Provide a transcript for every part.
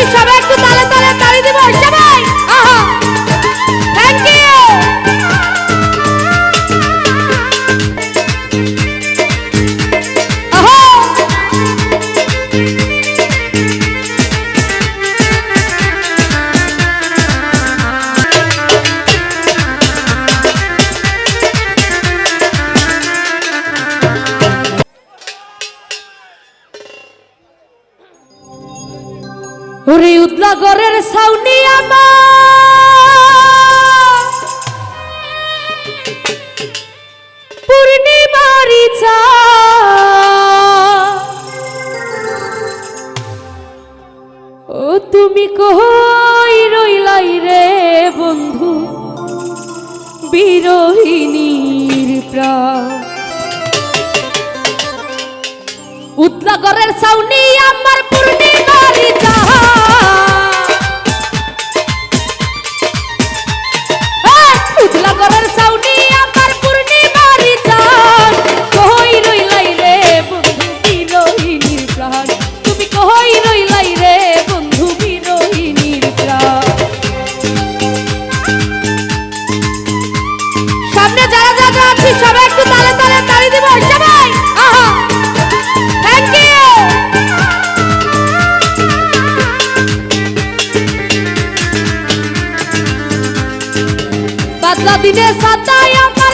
dicho, a. ওরে উদলাগরের সাউনি আমার। পূর্ণিমারি ও তুমি কই রইলাই রে বন্ধু? বিরোহিনীর প্রা উদলাগরের সাউনি আমার দিনে সাদাই আমার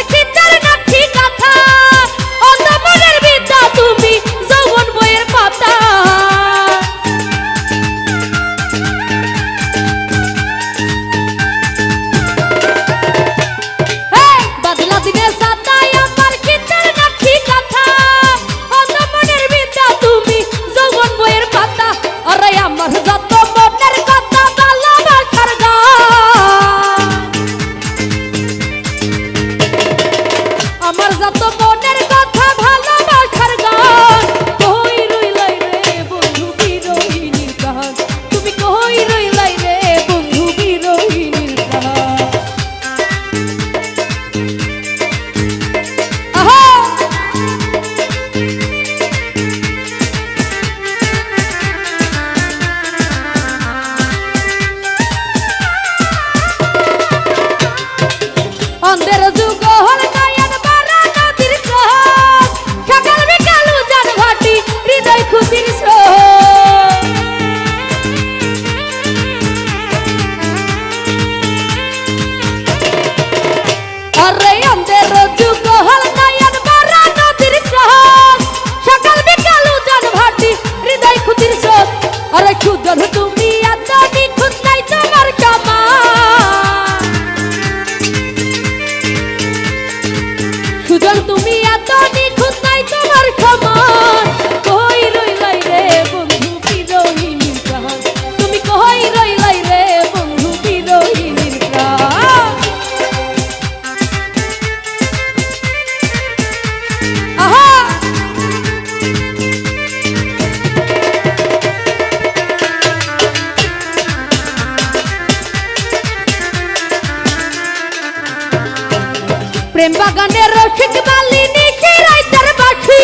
প্রেম বাগানে রসিক বালি নিচে রাইতার পাখি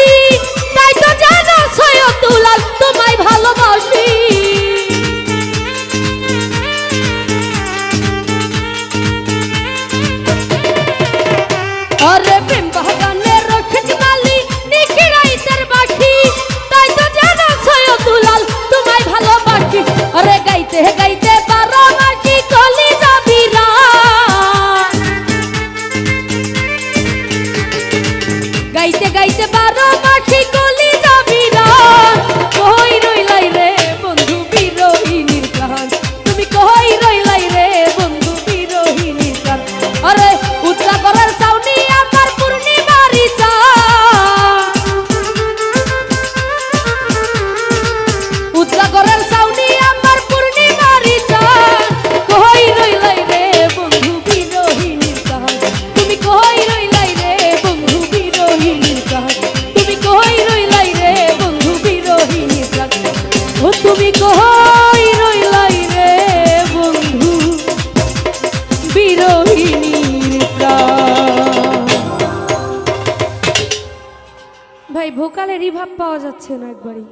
ভোকালে রিভাব পাওয়া যাচ্ছে না একবারই।